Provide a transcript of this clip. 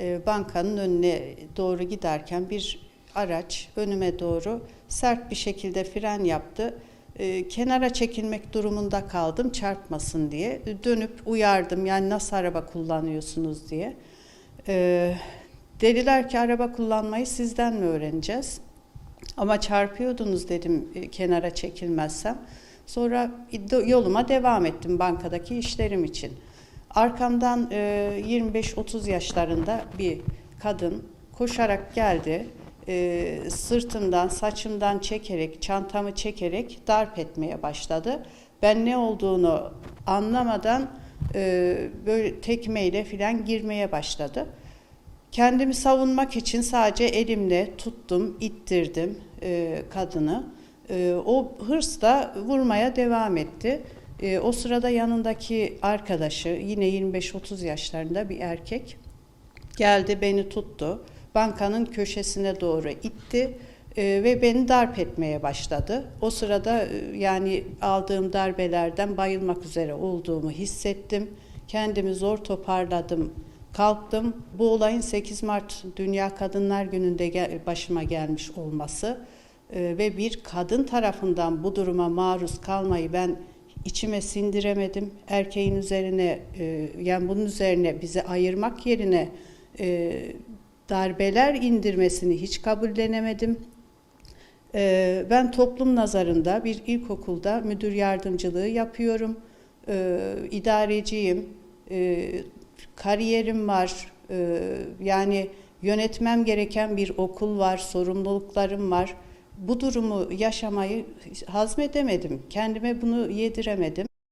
e, bankanın önüne doğru giderken bir araç önüme doğru sert bir şekilde fren yaptı. E, kenara çekilmek durumunda kaldım çarpmasın diye. Dönüp uyardım yani nasıl araba kullanıyorsunuz diye. E, dediler ki araba kullanmayı sizden mi öğreneceğiz? Ama çarpıyordunuz dedim e, kenara çekilmezsem. Sonra yoluma devam ettim bankadaki işlerim için. Arkamdan e, 25-30 yaşlarında bir kadın koşarak geldi. E, sırtımdan, saçımdan çekerek, çantamı çekerek darp etmeye başladı. Ben ne olduğunu anlamadan e, böyle tekmeyle filan girmeye başladı. Kendimi savunmak için sadece elimle tuttum, ittirdim e, kadını. E, o hırsla vurmaya devam etti. E, o sırada yanındaki arkadaşı yine 25-30 yaşlarında bir erkek geldi beni tuttu. Bankanın köşesine doğru itti e, ve beni darp etmeye başladı. O sırada e, yani aldığım darbelerden bayılmak üzere olduğumu hissettim. Kendimi zor toparladım, kalktım. Bu olayın 8 Mart Dünya Kadınlar Günü'nde gel- başıma gelmiş olması e, ve bir kadın tarafından bu duruma maruz kalmayı ben içime sindiremedim. Erkeğin üzerine e, yani bunun üzerine bizi ayırmak yerine e, darbeler indirmesini hiç kabullenemedim. E, ben toplum nazarında bir ilkokulda müdür yardımcılığı yapıyorum. E, idareciyim. E, kariyerim var. E, yani yönetmem gereken bir okul var, sorumluluklarım var. Bu durumu yaşamayı hazmedemedim. Kendime bunu yediremedim.